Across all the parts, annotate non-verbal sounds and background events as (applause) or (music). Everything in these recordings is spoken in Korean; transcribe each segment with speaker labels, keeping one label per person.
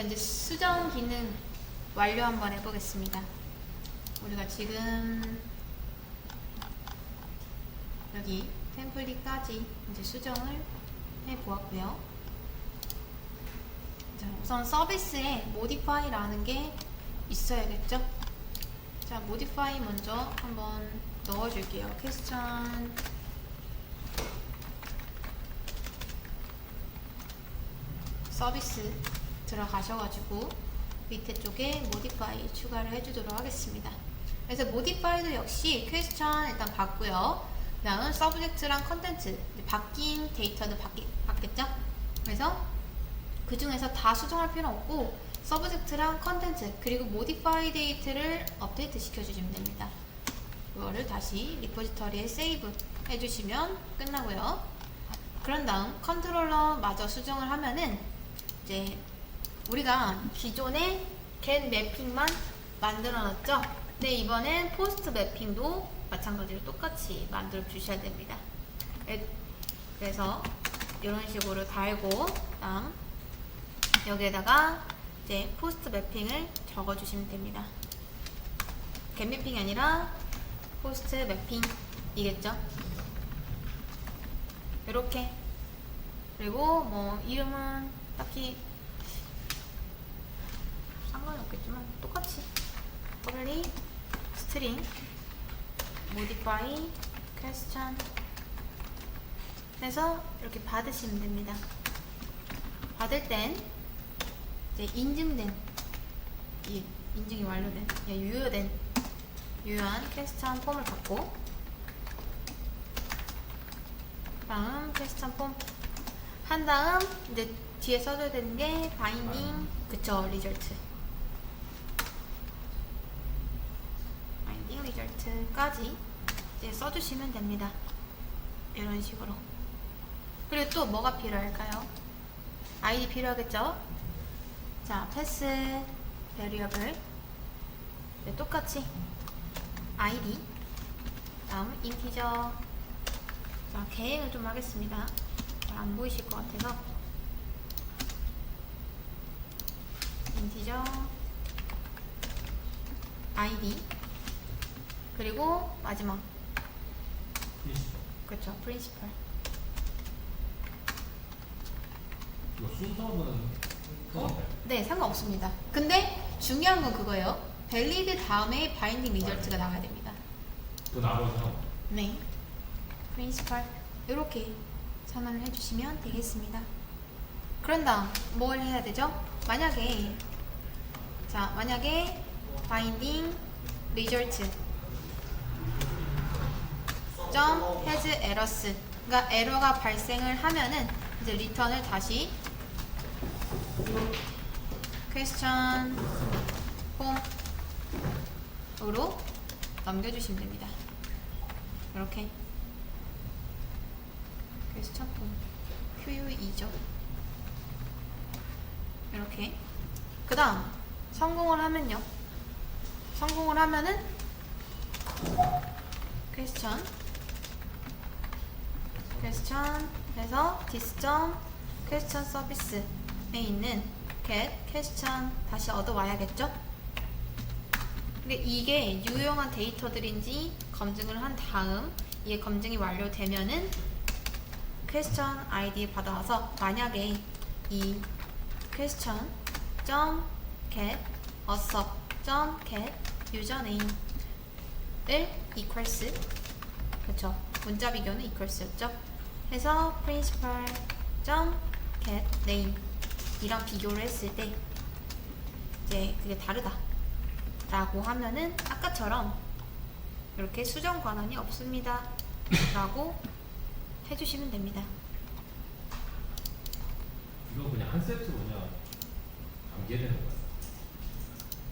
Speaker 1: 자 이제 수정 기능 완료 한번 해보겠습니다. 우리가 지금 여기 템플릿까지 이제 수정을 해보았고요. 자, 우선 서비스에 modify라는 게 있어야겠죠? 자, modify 먼저 한번 넣어줄게요. 퀘스천 서비스 들어가셔가지고 밑에 쪽에 modify 추가를 해주도록 하겠습니다. 그래서 modify도 역시 퀘스천 일단 받고요. 그다음 서브젝트랑 컨텐츠 바뀐 데이터도 바뀌, 바뀌겠죠? 그래서 그 중에서 다 수정할 필요 없고 서브젝트랑 컨텐츠 그리고 modify 데이트를 업데이트 시켜주시면 됩니다. 그거를 다시 리포지터리에 세이브 해주시면 끝나고요. 그런 다음 컨트롤러 마저 수정을 하면은 이제 우리가 기존에 get 매핑만 만들어 놨죠? 근데 이번엔 포스트 매핑도 마찬가지로 똑같이 만들어 주셔야 됩니다. 에- 그래서 이런 식으로 달고 다음 여기에다가 이제 포스트 매핑을 적어 주시면 됩니다. get 매핑이 아니라 포스트 매핑이겠죠? 이렇게 그리고 뭐 이름은 딱히 상관이 없겠지만 똑같이. Public string modify question 해서 이렇게 받으시면 됩니다. 받을 땐 이제 인증된 이 인증이 완료된 예, 유효된 유효한 퀘스천 폼을 받고 다음 퀘스천 폼한 다음 이제 뒤에 써줘야 되는 게 바인딩 그쵸 리절트 바인딩 리절트까지 이제 써주시면 됩니다. 이런 식으로. 그리고 또 뭐가 필요할까요? 아이디 필요하겠죠? 자 패스 베리어블 네, 똑같이 아이디. 다음 인티저 자 계획을 좀 하겠습니다. 잘 안 보이실 것 같아서. 인티저 아이디 그리고 마지막. 그렇죠 프린시펄
Speaker 2: 이거 순서는
Speaker 1: 어? 네 상관없습니다. 근데 중요한 건 그거예요. 밸리드 다음에 바인딩 리절트가 나와야 됩니다.
Speaker 2: 그 나머지 상
Speaker 1: 네. 프린시펄 이렇게 선언을 해주시면 되겠습니다. 그런 다음 뭘 해야 되죠? 만약에 자 만약에 바인딩 리절트 점 has errors 그러니까 에러가 발생을 하면은 이제 리턴을 다시 question 폼으로 넘겨주시면 됩니다. 이렇게 question 폼 QUE죠. 이렇게 그 다음 성공을 하면요. 성공을 하면은 question 해서 디스점 question 서비스에 있는 get question 다시 얻어와야겠죠? 근데 이게 유용한 데이터들인지 검증을 한 다음 이게 검증이 완료되면은 question id 받아와서 만약에 이 question 점 get 어섭 점 get 유저네임을 equals 그쵸 문자 비교는 equals였죠 해서 principal 점 get name 이랑 비교를 했을 때 이제 그게 다르다 라고 하면은 아까처럼 이렇게 수정 권한이 없습니다 (laughs) 라고 해주시면 됩니다
Speaker 2: 이거 그냥 한 세트로 그냥 감기되는 거야.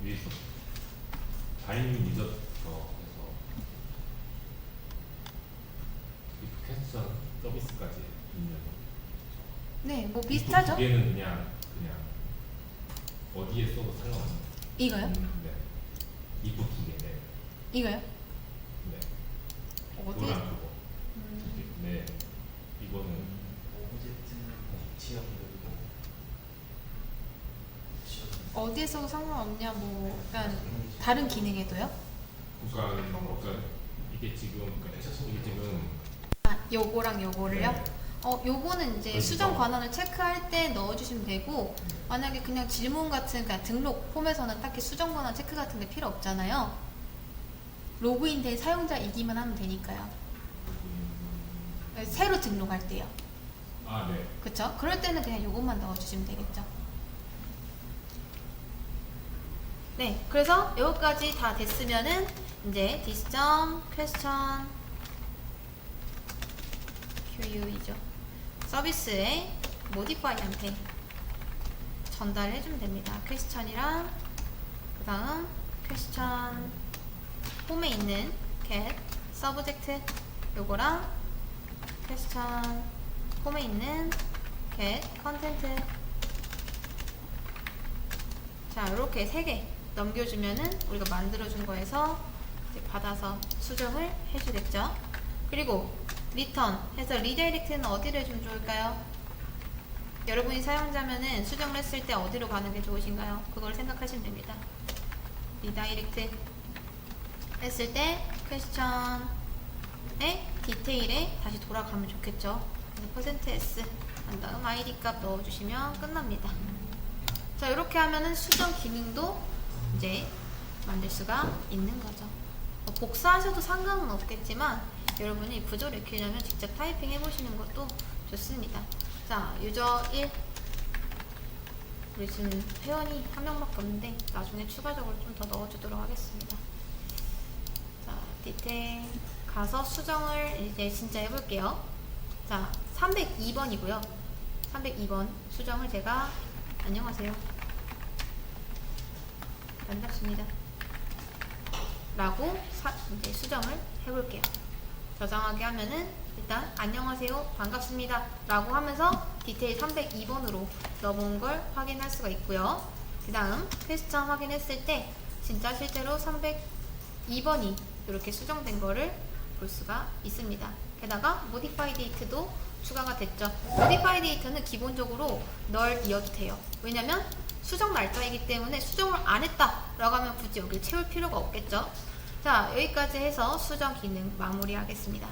Speaker 2: 위에 있어. 바인딩 리저터 해서 이 캐스션 서비스까지 있는.
Speaker 1: 네 뭐 비슷하죠?
Speaker 2: 개는 그냥 그냥 어디에 써도 상관없어.
Speaker 1: 이거요?
Speaker 2: 네. 이두 개. 네.
Speaker 1: 이거요?
Speaker 2: 네.
Speaker 1: 어디?
Speaker 2: 노란 그거.
Speaker 1: 음,
Speaker 2: 네. 이거는
Speaker 3: 오브젝트는 지역들이고 지역
Speaker 1: 어디에서도 상관없냐 뭐 약간 다른 기능에도요?
Speaker 2: 그러니까, 그러니까 이게 지금 그러니까 이게 지금
Speaker 1: 아, 요거랑 요거를요?
Speaker 2: 네.
Speaker 1: 어, 요거는 이제
Speaker 2: 그러니까.
Speaker 1: 수정 관원을 체크할 때 넣어주시면 되고 만약에 그냥 질문 같은 그냥 등록 폼에서는 딱히 수정 관원 체크 같은 게 필요 없잖아요. 로그인된 사용자이기만 하면 되니까요. 새로 등록할 때요.
Speaker 2: 아 네.
Speaker 1: 그쵸? 그럴 때는 그냥 요것만 넣어주시면 되겠죠. 네, 그래서 여기까지 다 됐으면은 이제 디스점 퀘스천 QU이죠. 서비스에 모디파이한테 전달 해 주면 됩니다. 퀘스천이랑 그 다음 퀘스천 홈에 있는 get 서브젝트 요거랑 퀘스천 홈에 있는 get 컨텐트 자 이렇게 세 개 넘겨주면은 우리가 만들어준 거에서 이제 받아서 수정을 해주겠죠 그리고 리턴. 해서 리다이렉트는 어디를 해주면 좋을까요? 여러분이 사용자면은 수정을 했을 때 어디로 가는 게 좋으신가요? 그걸 생각하시면 됩니다. 리다이렉트. 했을 때 퀘스천의 디테일에 다시 돌아가면 좋겠죠. 퍼센트 %s 한 다음 id 값 넣어주시면 끝납니다. 자 이렇게 하면은 수정 기능도 이제 만들 수가 있는 거죠. 뭐 복사하셔도 상관은 없겠지만 여러분이 구조를 익히려면 직접 타이핑 해보시는 것도 좋습니다. 자 유저 1 우리 지금 회원이 한 명밖에 없는데 나중에 추가적으로 좀 더 넣어주도록 하겠습니다. 자 디테일. 가서 수정을 이제 진짜 해볼게요. 자 302번이고요. 302번 수정을 제가 안녕하세요. 반갑습니다. 라고 사- 이제 수정을 해볼게요 저장하게 하면은 일단 안녕하세요 반갑습니다 라고 하면서 디테일 302번으로 넘어온 걸 확인할 수가 있고요. 그 다음 퀘스천 확인했을 때 진짜 실제로 302번이 이렇게 수정된 거를 볼 수가 있습니다. 게다가 modify date도 추가가 됐죠. modify date는 기본적으로 널 이어도 돼요. 왜냐면 수정 날짜이기 때문에 수정을 안 했다 라고 하면 굳이 여기를 채울 필요가 없겠죠 자 여기까지 해서 수정 기능 마무리 하겠습니다